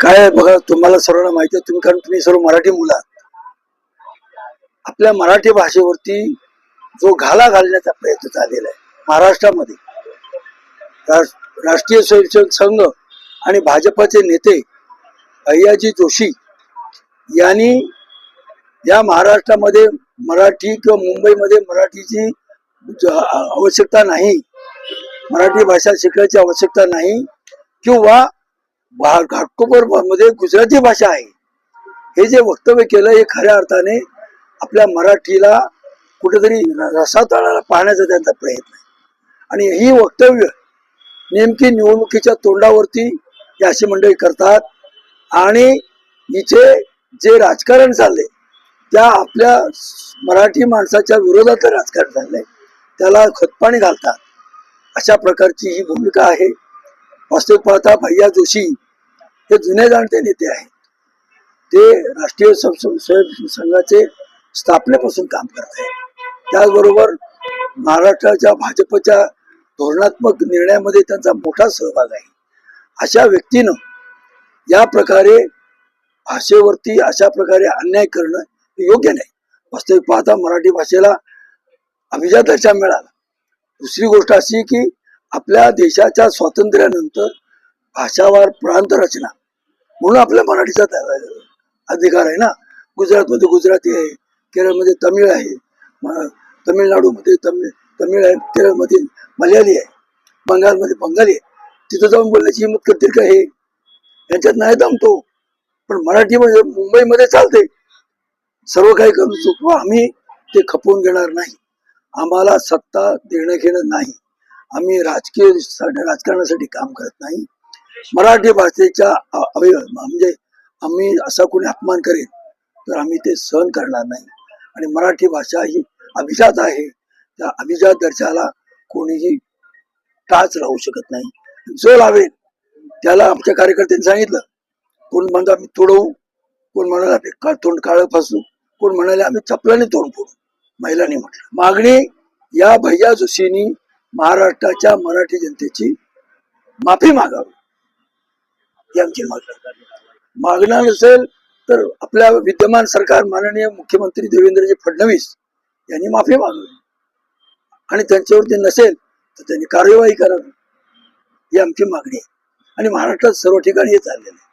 काय बघा तुम्हाला सर्वांना माहिती आहे तुम्ही कारण तुम्ही सर्व मराठी मुला आपल्या मराठी भाषेवरती जो घाला घालण्याचा प्रयत्न झालेला आहे महाराष्ट्रामध्ये. राष्ट्रीय स्वयंसेवक संघ आणि भाजपचे नेते भैयाजी जोशी यांनी या महाराष्ट्रामध्ये मराठी किंवा मुंबईमध्ये मराठीची आवश्यकता नाही मराठी भाषा शिकण्याची आवश्यकता नाही किंवा घाटकोपरमध्ये म्हणजे गुजराती भाषा आहे. हे जे वक्तव्य केलं हे खऱ्या अर्थाने आपल्या मराठीला कुठेतरी रसातळाला पाहण्याचा त्यांचा प्रयत्न आहे. आणि ही वक्तव्य नेमकी निवडणुकीच्या तोंडावरती ही अशी मंडळी करतात. आणि इथे जे राजकारण चालले त्या आपल्या मराठी माणसाच्या विरोधातलं राजकारण चाललंय त्याला खतपाणी घालतात. अशा प्रकारची ही भूमिका आहे. वास्तविक पाहता भैया जोशी हे जुने जाणते नेते आहेत. ते राष्ट्रीय स्व- संघाचे स्थापनेपासून काम करत आहेत. त्याचबरोबर महाराष्ट्राच्या भाजपच्या धोरणात्मक निर्णयामध्ये त्यांचा मोठा सहभाग आहे. अशा व्यक्तीनं या प्रकारे भाषेवरती अशा प्रकारे अन्याय करणं हे योग्य नाही. वास्तविक पाहता मराठी भाषेला अभिजात मिळाला. दुसरी गोष्ट अशी की आपल्या देशाच्या स्वातंत्र्यानंतर भाषावार प्रांत रचना. म्हणून आपल्या मराठीचा अधिकार आहे ना. गुजरातमध्ये गुजराती आहे केरळमध्ये तमिळ आहे म- तमिळनाडूमध्ये तमिळ तमिळ आहे केरळमध्ये मल्याळी आहे बंगालमध्ये बंगाली आहे. तिथं जाऊन बोलण्याची हिंमत करतील का हे? यांच्यात नाही दमतो. पण मराठीमध्ये म्हणजे मुंबईमध्ये चालते सर्व काही करू शकतो आम्ही ते खपवून घेणार नाही. आम्हाला सत्ता देणं घेणं नाही. आम्ही राजकीय राजकारणासाठी काम करत नाही. मराठी भाषेच्या अ- म्हणजे आम्ही असा कोणी अपमान करेल तर आम्ही ते सहन करणार नाही. आणि मराठी भाषा ही अभिजात आहे. त्या अभिजात दर्जाला कोणीही टाच राहू शकत नाही. जो लावेल त्याला आमच्या कार्यकर्त्यांनी सांगितलं कोण म्हणतो आम्ही तोडवू कोण म्हणाले आम्ही का- तोंड काळं फासू कोण म्हणाले आम्ही चपलाने तोंड फोडू. महिलांनी म्हटलं. मागणी या भैया जोशींनी महाराष्ट्राच्या मराठी जनतेची माफी मागावी. ही आमची मागणी मागणार नसेल तर आपल्या विद्यमान सरकार माननीय मुख्यमंत्री देवेंद्रजी फडणवीस यांनी माफी मागावी. आणि त्यांच्यावरती नसेल तर त्यांनी कार्यवाही करावी. ही आमची मागणी आहे. आणि महाराष्ट्रात सर्व ठिकाणी हे चाललेलं आहे.